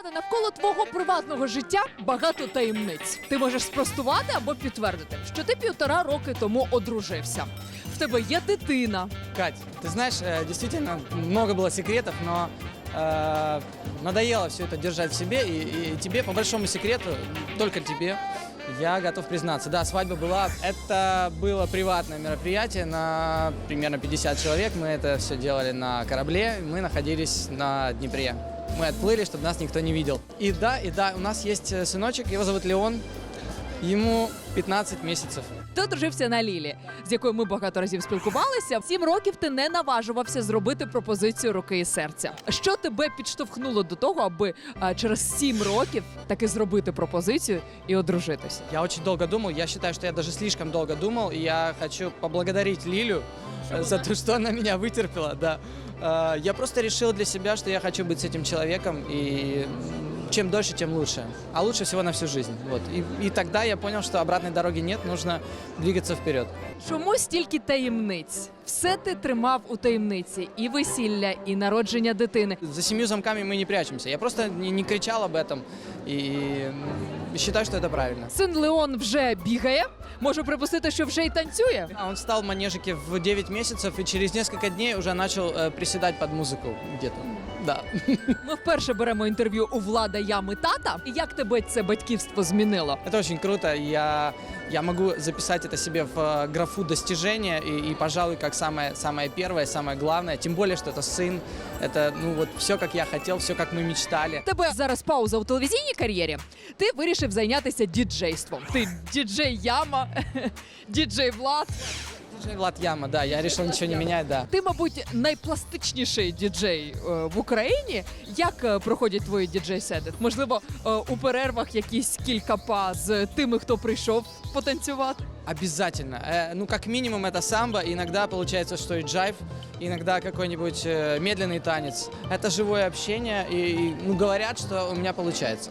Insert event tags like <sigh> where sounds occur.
Влада, навколо твого приватного життя багато таємниць. Ти можеш спростувати або підтвердити, що ти півтора роки тому одружився. В тебе є дитина. Кать, ты знаешь, э, действительно много было секретов, но э, надоело все это держать в себе. И, и тебе, по большому секрету, только тебе, я готов признаться. Да, свадьба была. Это было приватное мероприятие на примерно 50 человек. Мы это все делали на корабле. Мы находились на Днепре. Мы отплыли, чтобы нас никто не видел. И да, и да, у нас есть э, сыночек, его зовут Леон. Ему 15 месяцев. Ти одружився на Лілі, з якою ми багато разів спілкувалися. В Сім років ти не наважувався зробити пропозицію руки і серця. Що тебе підштовхнуло до того, аби а, через сім років таки зробити пропозицію і одружитися? Я очень долго думал. Я считаю, что я даже слишком долго думал. И я хочу поблагодарить Лилю э, за то, что она меня вытерпела. Да. Э, Я просто решил для себя, что я хочу быть с этим человеком. И м, чем дольше, тем лучше. А лучше всего на всю жизнь. Вот. И, и тогда я понял, что обратной дороги нет, нужно двигаться вперед. Чому стільки таємниць? Все ти тримав у таємниці і весілля, і народження дитини. За семью замками мы не прячемся. Я просто не, не кричал об этом. И м, считаю, что это правильно. Син Леон вже бігає. Можу припустити, що вже й танцює. А Он стал в манежике в 9 месяцев и через несколько дней уже начал э, приседать под музыку где-то. <laughs> Да. Ми вперше беремо інтерв'ю у влада ями тата. І як тебе це батьківство змінило? Это очень круто. Я, я могу записать это себе в э, графу достижения и, и, пожалуй, как самое, самое первое, самое главное. Тем более, что это сын. Это, ну, вот все, как я хотел, все, как мы мечтали. У тебе зараз пауза у телевізійній кар'єрі. Ти вирішив зайнятися діджейством. Ти діджей Яма, <laughs> діджей Влад. Диджей Влад Яма, да, я решил ничего не менять, да. Ти, мабуть, найпластичніший діджей е, в Україні. Як е, проходять твої діджей-сети? Можливо, е, у перервах якісь кілька па з тими, хто прийшов потанцювати. Обязательно. Э, ну, как минимум, это самбо. Иногда получается, что и джайв. Иногда какой-нибудь э, медленный танец. Это живое общение. И, и, ну, говорят, что у меня получается.